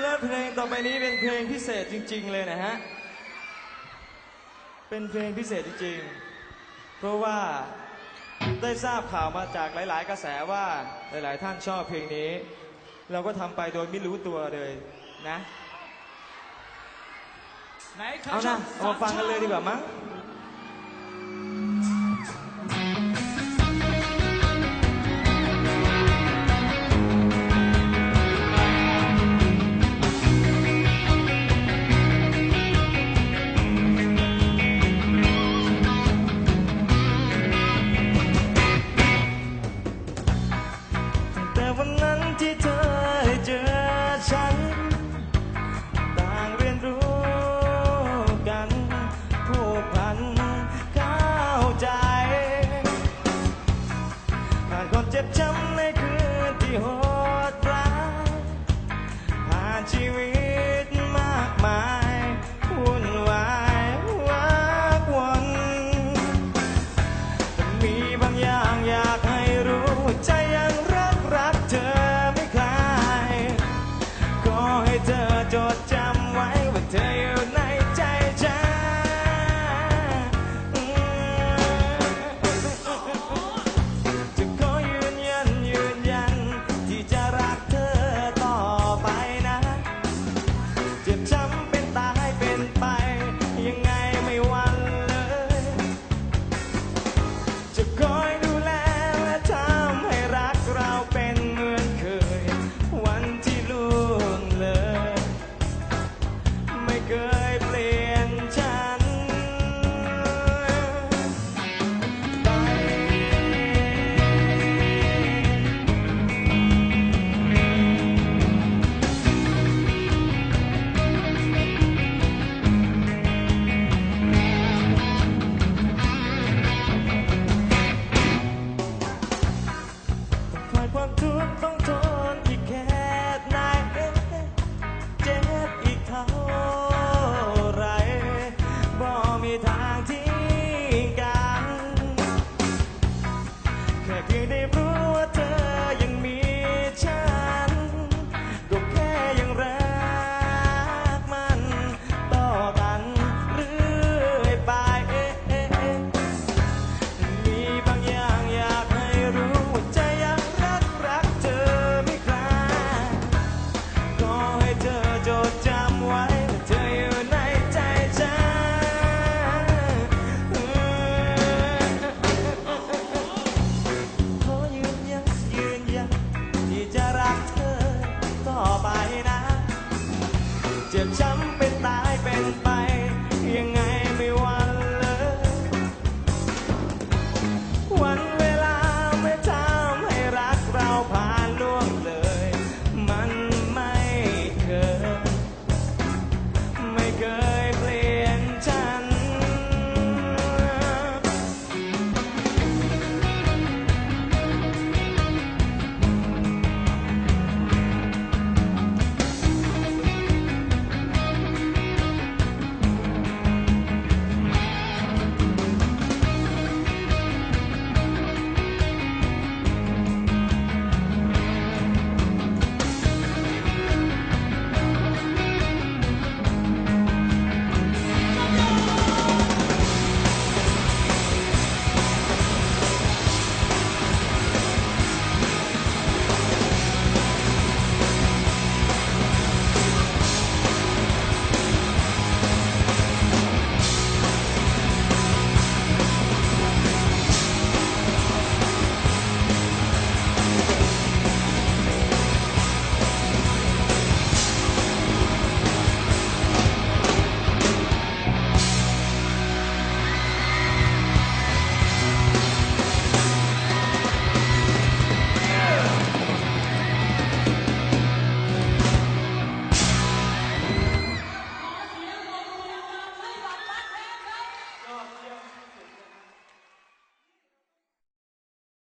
และเพลงต่อไปนี้เป็นเพลงพิเศษจริง ๆ เลยนะฮะ เป็นเพลงพิเศษจริง ๆ เพราะว่าได้ทราบข่าวมาจากหลาย ๆ กระแสว่าหลาย ๆ ท่านชอบเพลงนี้ เราก็ทำไปโดยไม่รู้ตัวเลยนะ ไหนใครเอาชอนะบเอามาฟังกันเลยดีกว่ามั้ง จ็บช้ำในคืนที่โหดร้ายผ่านชีวิตมากมายวุ่นวายวากวนแต่มีบางอย่างอยากให้รู้ใจยังรักรักเธอไม่คลาย ก็ให้เธอจดจำ